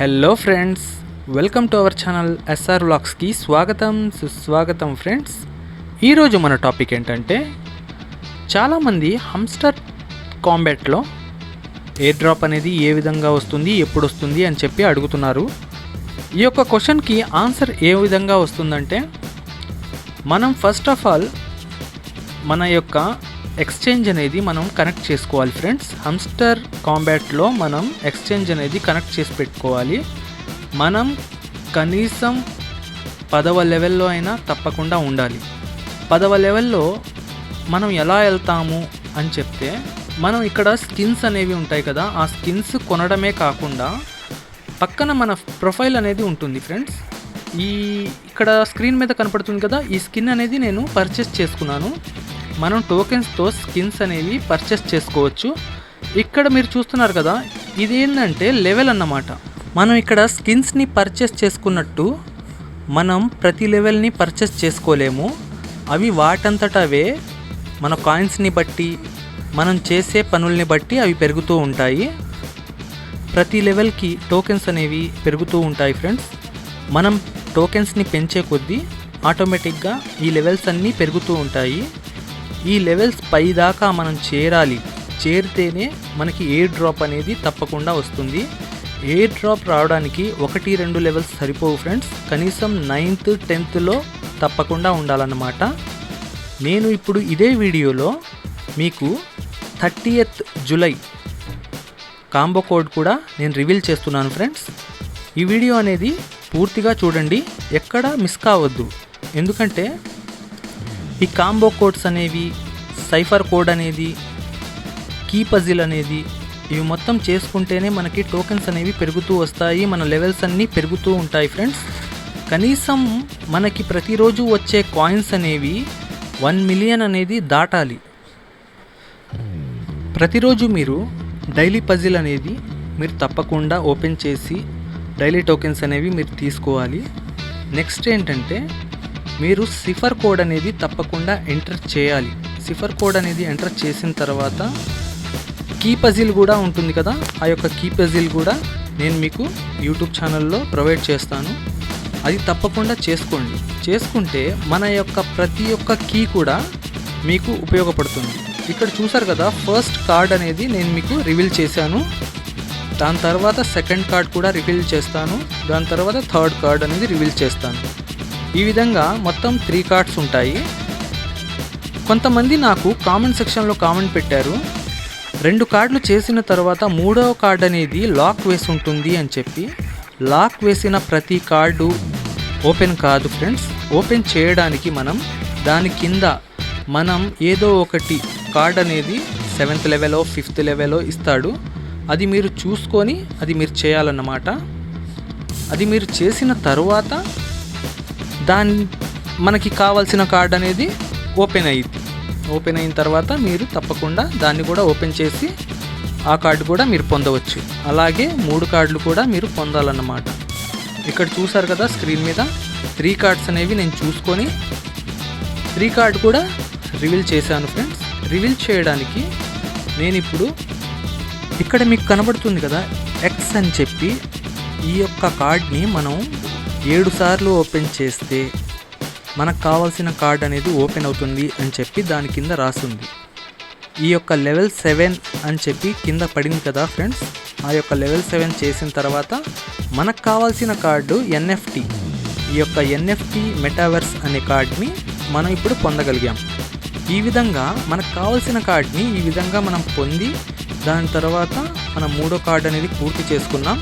Hello friends welcome to our channel SR వ్లాగ్స్కి స్వాగతం సుస్వాగతం friends ఈరోజు మన టాపిక్ ఏంటంటే చాలామంది హమ్స్టర్ కాంబాట్లో ఎయిర్ డ్రాప్ అనేది ఏ విధంగా వస్తుంది ఎప్పుడు వస్తుంది అని చెప్పి అడుగుతున్నారు. ఈ యొక్క క్వశ్చన్కి ఆన్సర్ ఏ విధంగా వస్తుందంటే మనం ఫస్ట్ ఆఫ్ ఆల్ మన యొక్క ఎక్స్చేంజ్ అనేది మనం కనెక్ట్ చేసుకోవాలి ఫ్రెండ్స్. హమ్స్టర్ కాంబాట్లో మనం ఎక్స్చేంజ్ అనేది కనెక్ట్ చేసి పెట్టుకోవాలి. మనం కనీసం పదవ లెవెల్లో అయినా తప్పకుండా ఉండాలి. పదవ లెవెల్లో మనం ఎలా వెళ్తాము అని చెప్తే మనం ఇక్కడ స్కిన్స్ అనేవి ఉంటాయి కదా ఆ స్కిన్స్ కొనడమే కాకుండా పక్కన మన ప్రొఫైల్ అనేది ఉంటుంది ఫ్రెండ్స్. ఈ ఇక్కడ స్క్రీన్ మీద కనపడుతుంది కదా ఈ స్కిన్ అనేది నేను పర్చేస్ చేసుకున్నాను. మనం టోకెన్స్తో స్కిన్స్ అనేవి పర్చేస్ చేసుకోవచ్చు. ఇక్కడ మీరు చూస్తున్నారు కదా ఇది ఏంటంటే లెవెల్ అన్నమాట. మనం ఇక్కడ స్కిన్స్ని పర్చేస్ చేసుకున్నట్టు మనం ప్రతి లెవెల్ని పర్చేస్ చేసుకోలేము. అవి వాటంతట అవే మన కాయిన్స్ని బట్టి మనం చేసే పనుల్ని బట్టి అవి పెరుగుతూ ఉంటాయి. ప్రతి లెవెల్కి టోకెన్స్ అనేవి పెరుగుతూ ఉంటాయి ఫ్రెండ్స్. మనం టోకెన్స్ని పెంచే కొద్దీ ఆటోమేటిక్గా ఈ లెవెల్స్ అన్నీ పెరుగుతూ ఉంటాయి. ఈ లెవెల్స్ పై దాకా మనం చేరాలి. చేరితేనే మనకి ఎయిర్ డ్రాప్ అనేది తప్పకుండా వస్తుంది. ఎయిర్ డ్రాప్ రావడానికి ఒకటి రెండు లెవెల్స్ సరిపోవు ఫ్రెండ్స్. కనీసం నైన్త్ టెన్త్లో తప్పకుండా ఉండాలన్నమాట. నేను ఇప్పుడు ఇదే వీడియోలో మీకు థర్టీయత్ జూలై కాంబో కోడ్ కూడా నేను రివీల్ చేస్తున్నాను ఫ్రెండ్స్. ఈ వీడియో అనేది పూర్తిగా చూడండి. ఎక్కడ మిస్ కావద్దు. ఎందుకంటే ఈ కాంబో కోడ్స్ అనేవి సైఫర్ కోడ్ అనేది కీ పజిల్ అనేది ఇవి మొత్తం చేసుకుంటేనే మనకి టోకెన్స్ అనేవి పెరుగుతూ వస్తాయి మన లెవెల్స్ అన్నీ పెరుగుతూ ఉంటాయి ఫ్రెండ్స్. కనీసం మనకి ప్రతిరోజు వచ్చే కాయిన్స్ అనేవి వన్ మిలియన్ అనేది దాటాలి. ప్రతిరోజు మీరు డైలీ పజిల్ అనేది మీరు తప్పకుండా ఓపెన్ చేసి డైలీ టోకెన్స్ అనేవి మీరు తీసుకోవాలి. నెక్స్ట్ ఏంటంటే మీరు సిఫర్ కోడ్ అనేది తప్పకుండా ఎంటర్ చేయాలి. సిఫర్ కోడ్ అనేది ఎంటర్ చేసిన తర్వాత కీ పజిల్ కూడా ఉంటుంది కదా? ఆ యొక్క కీ పజిల్ కూడా నేను మీకు యూట్యూబ్ ఛానల్లో ప్రొవైడ్ చేస్తాను. అది తప్పకుండా చేసుకోండి. చేసుకుంటే మన యొక్క ప్రతి ఒక్క కీ కూడా మీకు ఉపయోగపడుతుంది. ఇక్కడ చూసారు కదా ఫస్ట్ కార్డ్ అనేది నేను మీకు రివీల్ చేశాను. దాని తర్వాత సెకండ్ కార్డ్ కూడా రివీల్ చేస్తాను. దాని తర్వాత థర్డ్ కార్డ్ అనేది రివీల్ చేస్తాను. ఈ విధంగా మొత్తం త్రీ కార్డ్స్ ఉంటాయి. కొంతమంది నాకు కామెంట్ సెక్షన్లో కామెంట్ పెట్టారు. రెండు కార్డులు చేసిన తర్వాత మూడవ కార్డు అనేది లాక్ వేసి ఉంటుంది అని చెప్పి. లాక్ వేసిన ప్రతి కార్డు ఓపెన్ కాదు ఫ్రెండ్స్ ఓపెన్ చేయడానికి మనం దాని కింద మనం ఏదో ఒకటి కార్డ్ అనేది సెవెంత్ లెవెలో ఫిఫ్త్ లెవెలో ఇస్తాడు. అది మీరు చూసుకొని అది మీరు చేయాలన్నమాట. అది మీరు చేసిన తర్వాత దాని మనకి కావాల్సిన కార్డ్ అనేది ఓపెన్ అయ్యింది. ఓపెన్ అయిన తర్వాత మీరు తప్పకుండా దాన్ని కూడా ఓపెన్ చేసి ఆ కార్డు కూడా మీరు పొందవచ్చు. అలాగే మూడు కార్డులు కూడా మీరు పొందాలన్నమాట. ఇక్కడ చూసారు కదా స్క్రీన్ మీద త్రీ కార్డ్స్ అనేవి నేను చూసుకొని త్రీ కార్డ్ కూడా రివీల్ చేశాను ఫ్రెండ్స్. రివీల్ చేయడానికి నేను ఇప్పుడు ఇక్కడ మీకు కనబడుతుంది కదా ఎక్స్ అని చెప్పి ఈ యొక్క కార్డ్ని మనం ఏడు సార్లు ఓపెన్ చేస్తే మనకు కావాల్సిన కార్డ్ అనేది ఓపెన్ అవుతుంది అని చెప్పి దాని కింద రాసింది. ఈ యొక్క లెవెల్ సెవెన్ అని చెప్పి కింద పడింది కదా ఫ్రెండ్స్. ఆ యొక్క లెవెల్ సెవెన్ చేసిన తర్వాత మనకు కావాల్సిన కార్డు ఎన్ఎఫ్టి ఈ యొక్క ఎన్ఎఫ్టి మెటావర్స్ అనే కార్డ్ని మనం ఇప్పుడు పొందగలిగాం. ఈ విధంగా మనకు కావాల్సిన కార్డ్ని ఈ విధంగా మనం పొంది దాని తర్వాత మనం మూడో కార్డ్ అనేది పూర్తి చేసుకున్నాం.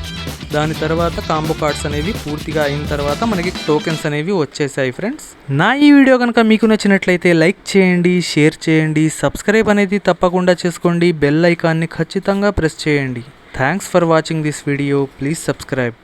దాని తర్వాత కాంబో కార్డ్స్ అనేవి పూర్తిగా అయిన తర్వాత మనకి టోకెన్స్ అనేవి వచ్చేసాయి ఫ్రెండ్స్ నా ఈ వీడియో కనుక మీకు నచ్చినట్లయితే లైక్ చేయండి షేర్ చేయండి సబ్స్క్రైబ్ అనేది తప్పకుండా చేసుకోండి. బెల్ ఐకాన్ని ఖచ్చితంగా ప్రెస్ చేయండి. Thanks for watching this video please subscribe